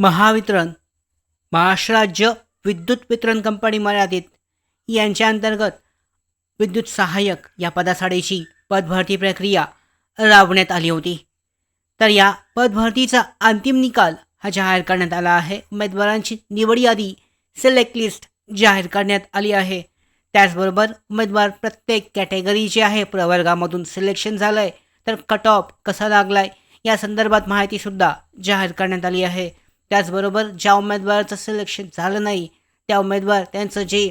महावितरण महाराष्ट्र राज्य विद्युत वितरण कंपनी मर्यादित. यांच्या अंतर्गत विद्युत सहाय्यक या पदासाठीची पदभरती प्रक्रिया राबवण्यात आली होती. तर या पदभरतीचा अंतिम निकाल हा जाहीर करण्यात आला आहे. उमेदवारांची निवड यादी सिलेक्ट लिस्ट जाहीर करण्यात आली आहे. त्याचबरोबर उमेदवार प्रत्येक कॅटेगरीचे आहे. प्रवर्गामधून सिलेक्शन झालं आहे तर कट ऑफ कसा लागला आहे या संदर्भात माहितीसुद्धा जाहीर करण्यात आली आहे. त्याचबरोबर ज्या उमेदवाराचं सिलेक्शन झालं नाही त्या उमेदवार त्यांचं जे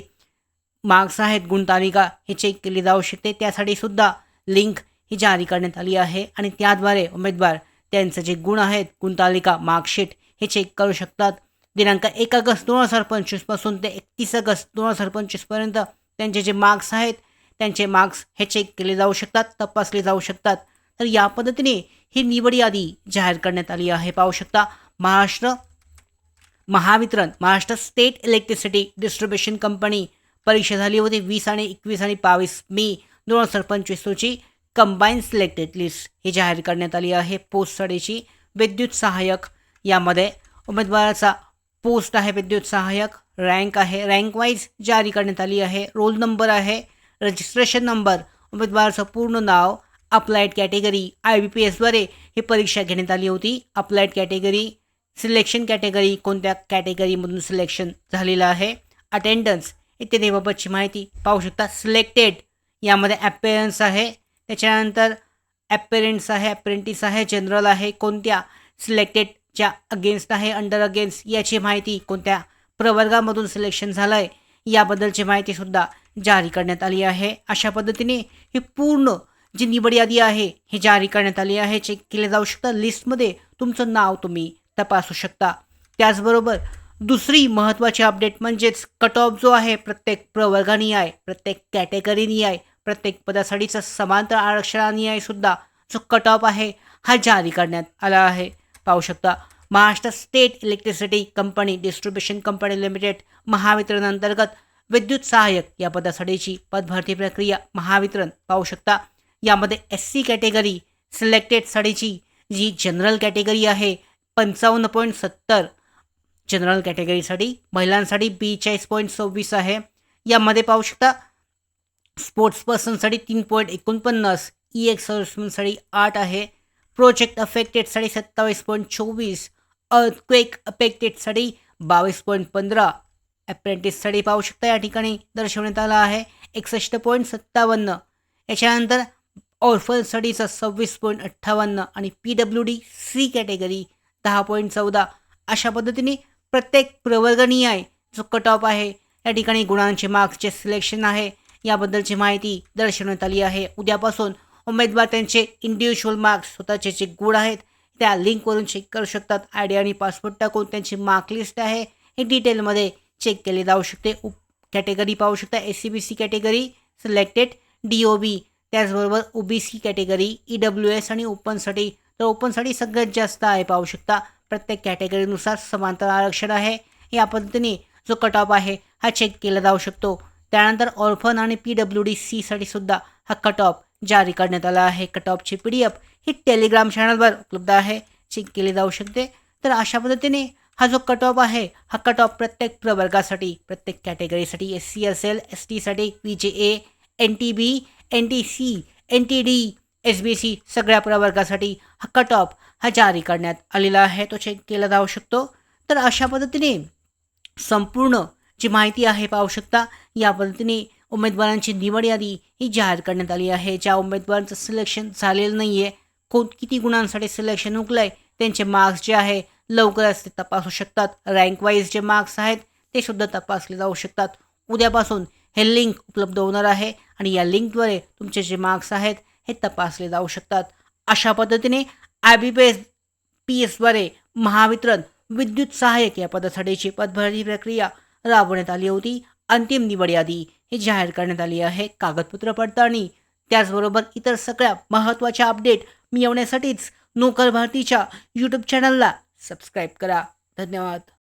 मार्क्स आहेत गुणतालिका हे चेक केली जाऊ शकते. त्यासाठी सुद्धा लिंक ही जारी करण्यात आली आहे आणि त्याद्वारे उमेदवार त्यांचं जे गुण आहेत गुणतालिका मार्कशीट हे चेक करू शकतात. दिनांक एक ऑगस्ट दोन हजार पंचवीसपासून ते एकतीस ऑगस्ट दोन हजार पंचवीसपर्यंत त्यांचे जे मार्क्स आहेत त्यांचे मार्क्स हे चेक केले जाऊ शकतात तपासले जाऊ शकतात. तर या पद्धतीने ही निवड यादी जाहीर करण्यात आली आहे. पाहू शकता Maharashtra Mahavitaran Maharashtra state electricity distribution company परीक्षा झाली होती वीस आणि एकवीस आणि बावीस मे दोन हजार पंचवीस रोजी. कंबाईन सिलेक्टेड लिस्ट ही जाहीर करण्यात आली आहे. पोस्टसाठीची विद्युत सहाय्यक. यामध्ये उमेदवाराचा पोस्ट आहे विद्युत सहाय्यक. रँक आहे. रँक वाईज जारी करण्यात आली आहे. रोल नंबर आहे. रजिस्ट्रेशन नंबर उमेदवाराचं पूर्ण नाव. Applied category I B P एसद्वारे ही परीक्षा घेण्यात आली होती. अप्लाइड कॅटेगरी सिलेक्शन कॅटेगरी कोणत्या कॅटेगरीमधून सिलेक्शन झालेलं आहे? अटेंडन्स इत्यादीबाबतची माहिती पाहू शकता. सिलेक्टेड यामध्ये ॲपेरन्स आहे. त्याच्यानंतर ॲपेरेंट्स आहे अप्रेंटिस आहे जनरल आहे. कोणत्या सिलेक्टेडच्या अगेन्स्ट आहे अंडर अगेन्स्ट याची माहिती कोणत्या प्रवर्गामधून सिलेक्शन झालं आहे याबद्दलची माहितीसुद्धा जारी करण्यात आली आहे. अशा पद्धतीने ही पूर्ण जी निवड यादी आहे ही जारी करण्यात आली आहे. चेक केले जाऊ शकतं. लिस्टमध्ये तुमचं नाव तुम्ही तपासू शकता. त्याचबरोबर दुसरी महत्त्वाची अपडेट म्हणजेच कट ऑफ जो आहे प्रत्येक प्रवर्गानी आहे प्रत्येक कॅटेगरीनी आहे प्रत्येक पदासाठीचा समांतर आरक्षणानी आहे सुद्धा जो कट ऑफ आहे हा जारी करण्यात आला आहे. पाहू शकता Maharashtra state electricity company distribution company limited Mahavitaran अंतर्गत विद्युत सहाय्यक या पदासाठीची पदभरती प्रक्रिया महावितरण. पाहू शकता यामध्ये एस सी कॅटेगरी सिलेक्टेडसाठीची जी जनरल कॅटेगरी आहे पंचावन्न पॉईंट सत्तर जनरल कॅटेगरीसाठी महिलांसाठी बेचाळीस पॉईंट सव्वीस आहे. यामध्ये पाहू शकता स्पोर्ट्स पर्सनसाठी तीन पॉईंट एकोणपन्नास ई एक्स सर्व्हिसमॅनसाठी आठ आहे. प्रोजेक्ट अफेक्टेडसाठी सत्तावीस पॉईंट चोवीस अर्थक्वेक अफेक्टेडसाठी बावीस पॉईंट पंधरा. अप्रेंटिससाठी पाहू शकता या ठिकाणी दर्शवण्यात आला आहे एकसष्ट पॉईंट सत्तावन्न. याच्यानंतर ऑर्फनसाठीचा सव्वीस पॉईंट अठ्ठावन्न आणि P W D C category दहा पॉईंट चौदा. अशा पद्धतीने प्रत्येक प्रवर्गनीय आहे. जो कट ऑफ आहे या ठिकाणी गुणांचे मार्क्सचे सिलेक्शन आहे. याबद्दलची माहिती दर्शवण्यात आली आहे. उद्यापासून उमेदवार त्यांचे इंडिव्हिज्युअल मार्क्स स्वतःचे जे गुण आहेत त्या लिंकवरून चेक करू शकतात. आय डी आणि पासपोर्ट टाकून त्यांची मार्क लिस्ट आहे. हे डिटेलमध्ये चेक केले जाऊ शकते. उप कॅटेगरी पाहू शकता. S C B C category selected D O B त्याचबरोबर O B C category E W S आणि ओपनसाठी तर ओपनसाठी सगळ्यात जास्त आहे पाहू शकता. प्रत्येक कॅटेगरीनुसार समांतर आरक्षण आहे. या पद्धतीने जो कट ऑफ आहे हा चेक केला जाऊ शकतो. त्यानंतर ऑर्फन आणि पी डब्ल्यू डी सीसाठी सुद्धा हा कट ऑफ जारी करण्यात आला आहे. कट ऑफची पी डी एफ ही टेलिग्राम चॅनलवर उपलब्ध आहे. चेक केली जाऊ शकते. तर अशा पद्धतीने हा जो कट ऑफ आहे हा कट ऑफ प्रत्येक प्रवर्गासाठी प्रत्येक कॅटेगरीसाठी एस सी असेल एस टीसाठी P J A N T B N T C N T D S B C सगळ्या प्रवर्गासाठी हा कट ऑफ हा जारी करण्यात आलेला आहे. तो चेक केला जाऊ शकतो. तर अशा पद्धतीने संपूर्ण जी माहिती आहे पाहू शकता या पद्धतीने उमेदवारांची निवड यादी ही जाहीर करण्यात आली आहे. ज्या उमेदवारांचं सिलेक्शन झालेलं नाही आहे कोण किती गुणांसाठी सिलेक्शन हुकलं आहे त्यांचे मार्क्स जे आहे लवकरच ते तपासू शकतात. रँक वाईज जे मार्क्स आहेत ते सुद्धा तपासले जाऊ शकतात. उद्यापासून हे लिंक उपलब्ध होणार आहे आणि या लिंकद्वारे तुमचे जे मार्क्स आहेत हे तपासले जाऊ शकतात. अशा पद्धतीने I B P S P एसद्वारे Mahavitaran विद्युत सहाय्यक या पदासाठीची पदभरती प्रक्रिया राबवण्यात आली होती. अंतिम निवड यादी हे जाहीर करण्यात आली आहे. कागदपत्र पडताळणी त्याचबरोबर इतर सगळ्या महत्त्वाच्या अपडेट मिळवण्यासाठीच नोकर भारतीच्या यूट्यूब चॅनलला सबस्क्राईब करा. धन्यवाद.